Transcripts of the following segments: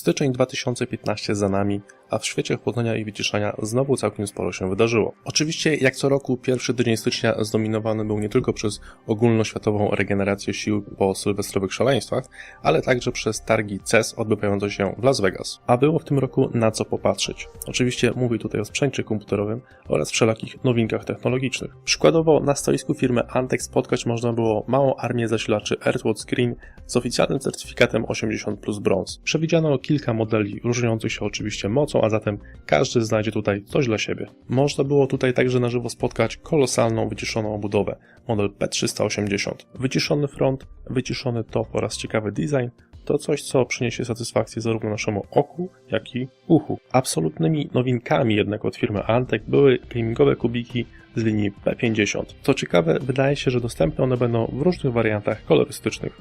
Styczeń 2015 za nami, a w świecie chłodzenia i wyciszania znowu całkiem sporo się wydarzyło. Oczywiście, jak co roku, pierwszy tydzień stycznia zdominowany był nie tylko przez ogólnoświatową regenerację sił po sylwestrowych szaleństwach, ale także przez targi CES odbywające się w Las Vegas. A było w tym roku na co popatrzeć. Oczywiście mówię tutaj o sprzęcie komputerowym oraz wszelakich nowinkach technologicznych. Przykładowo na stoisku firmy Antec spotkać można było małą armię zasilaczy Earthwood Screen z oficjalnym certyfikatem 80 plus Bronze. Przewidziano kilka modeli różniących się oczywiście mocą, a zatem każdy znajdzie tutaj coś dla siebie. Można było tutaj także na żywo spotkać kolosalną wyciszoną obudowę, model P380. Wyciszony front, wyciszony top oraz ciekawy design to coś, co przyniesie satysfakcję zarówno naszemu oku, jak i uchu. Absolutnymi nowinkami jednak od firmy Antec były gamingowe kubiki z linii P50. Co ciekawe, wydaje się, że dostępne one będą w różnych wariantach kolorystycznych.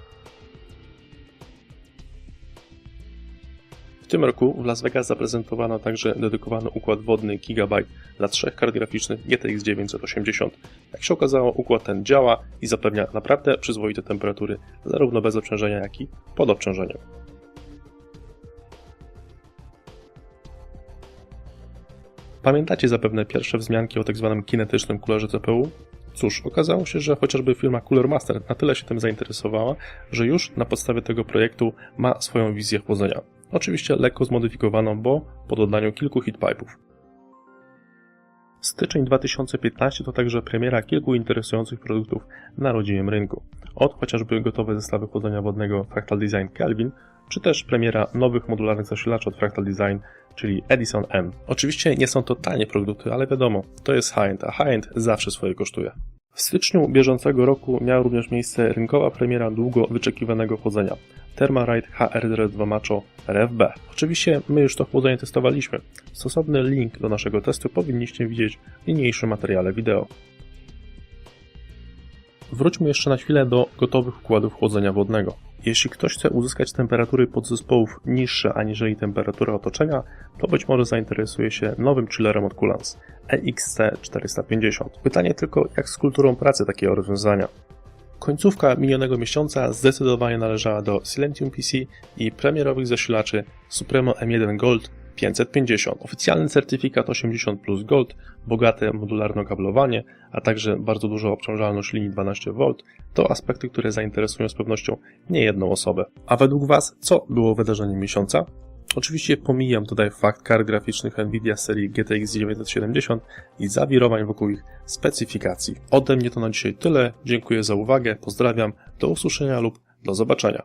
Tym roku w Las Vegas zaprezentowano także dedykowany układ wodny Gigabyte dla trzech kart graficznych GTX 980. Jak się okazało, układ ten działa i zapewnia naprawdę przyzwoite temperatury, zarówno bez obciążenia, jak i pod obciążeniem. Pamiętacie zapewne pierwsze wzmianki o tzw. kinetycznym kulerze CPU? Cóż, okazało się, że chociażby firma Cooler Master na tyle się tym zainteresowała, że już na podstawie tego projektu ma swoją wizję chłodzenia. Oczywiście lekko zmodyfikowaną, bo po dodaniu kilku heatpipe'ów. Styczeń 2015 to także premiera kilku interesujących produktów na rodzimym rynku. Od chociażby gotowe zestawy chłodzenia wodnego Fractal Design Kelvin, czy też premiera nowych modularnych zasilaczy od Fractal Design, czyli Edison M. Oczywiście nie są to tanie produkty, ale wiadomo, to jest high-end, a high-end zawsze swoje kosztuje. W styczniu bieżącego roku miała również miejsce rynkowa premiera długo wyczekiwanego chłodzenia Thermarite HRDR2 Macho RFB. Oczywiście my już to chłodzenie testowaliśmy. Stosowny link do naszego testu powinniście widzieć w niniejszym materiale wideo. Wróćmy jeszcze na chwilę do gotowych układów chłodzenia wodnego. Jeśli ktoś chce uzyskać temperatury podzespołów niższe aniżeli temperatura otoczenia, to być może zainteresuje się nowym chillerem od Coolance EXC450. Pytanie tylko, jak z kulturą pracy takiego rozwiązania. Końcówka minionego miesiąca zdecydowanie należała do Silentium PC i premierowych zasilaczy Supremo M1 Gold 550. Oficjalny certyfikat 80 plus Gold, bogate modularne kablowanie, a także bardzo duża obciążalność linii 12V to aspekty, które zainteresują z pewnością nie jedną osobę. A według Was, co było wydarzeniem miesiąca? Oczywiście pomijam tutaj fakt kart graficznych Nvidia serii GTX 970 i zawirowań wokół ich specyfikacji. Ode mnie to na dzisiaj tyle. Dziękuję za uwagę, pozdrawiam, do usłyszenia lub do zobaczenia.